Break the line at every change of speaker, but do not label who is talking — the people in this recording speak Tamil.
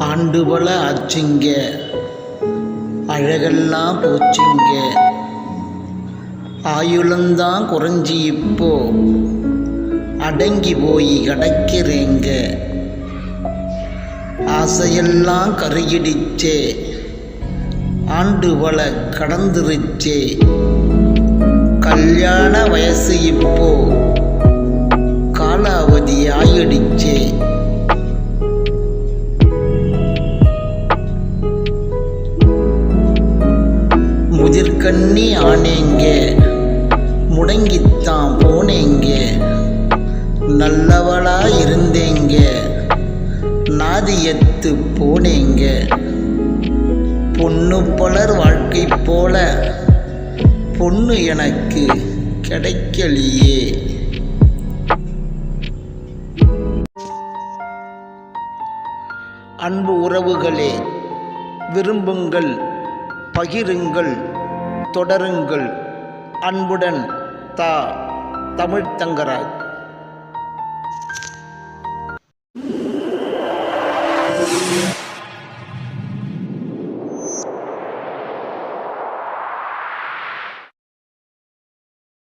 ஆண்டு பல ஆச்சுங்க. அழகெல்லாம் போச்சுங்க. ஆயுளந்தான் குறைஞ்சி இப்போ. அடங்கி போய் கிடக்கிறேங்க. ஆசையெல்லாம் கருகிடிச்சே. ஆண்டு பல கடந்துருச்சே. கல்யாண வயசு இப்போ. முதிர்கண்ணி ஆனேங்க முடங்கித்தான் போனேங்க நல்லவளா இருந்தேங்க நாதியத்து போனேங்க. பொண்ணு பலர் வாழ்க்கை போல பொண்ணு எனக்கு கிடைக்கலையே. அன்பு உறவுகளே விரும்புங்கள் பகிருங்கள் தொடருங்கள். அன்புடன் தா தமிழ் தங்கராஜ்.